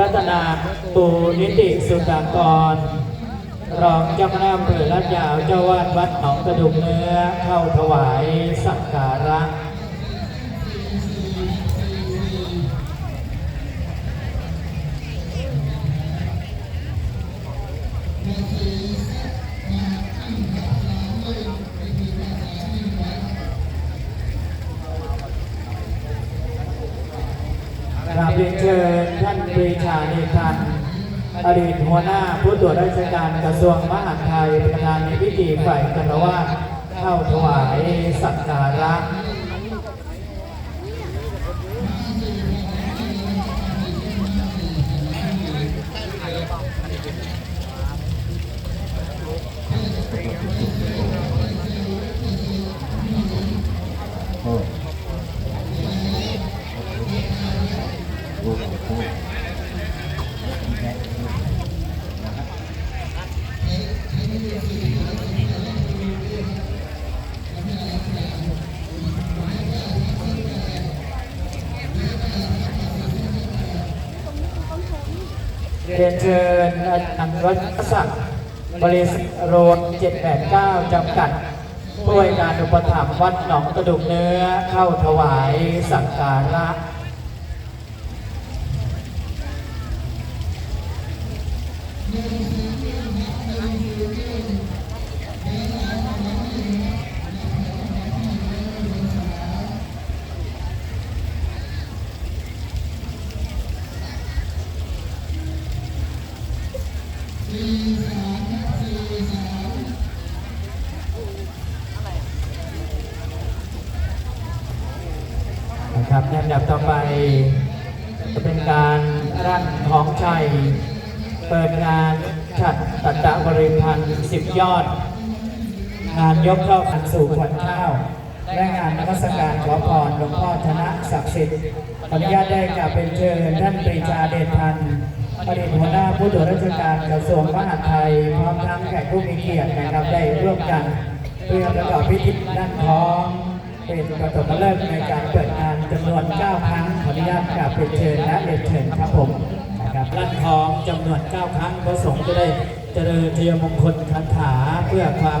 รัตนาปูนิติสุตากร รองเจ้าคณะอำเภอลาดยาวเจ้าวาดวัดหนองกระดุมเนื้อเข้าถวายสักการะ กราบเรียนเชิญท่านปรีชานีพันอดีตหัวหน้าผู้ตรวจราชการกระทรวงมหาดไทยประธานในพิธีฝ่ายกรรวาเข้าถวายสักการะ เรียนเชิญอาจารย์รัศักดิ์บริษัทโรด789 จำกัดผู้ให้การอุปถัมภ์วัดหนองกระดุกเนื้อเข้าถวายสักการะ นะครับในลำดับต่อไปจะเป็นการร่ำท้องชัย เปิดงานฉัดตัตตะบริพันธ์สิบยอด งานยกเข้าขันสู่ขวัญข้าวและงานนมัสการขอพรหลวงพ่อธนศักดิ์สิทธิ์ขออนุญาตได้กราบเป็นเชิญท่านปรีชาเดชพันธ์อดีตหัวหน้าผู้ตรวจราชการกระทรวงมหาดไทย พร้อมทั้งแขกผู้มีเกียรตินะครับได้ร่วมกัน เพื่อประกอบพิธีด้านท้องเป็นประถมฤกษ์ในการเปิดงานจำนวน 9 ครั้งขออนุญาตกราบเป็นเชิญและเรียนเชิญครับผม ลั่นทองจำนวน 9 ครั้งพระสงฆ์จะได้เจริญเทียมงคลคาถาเพื่อความ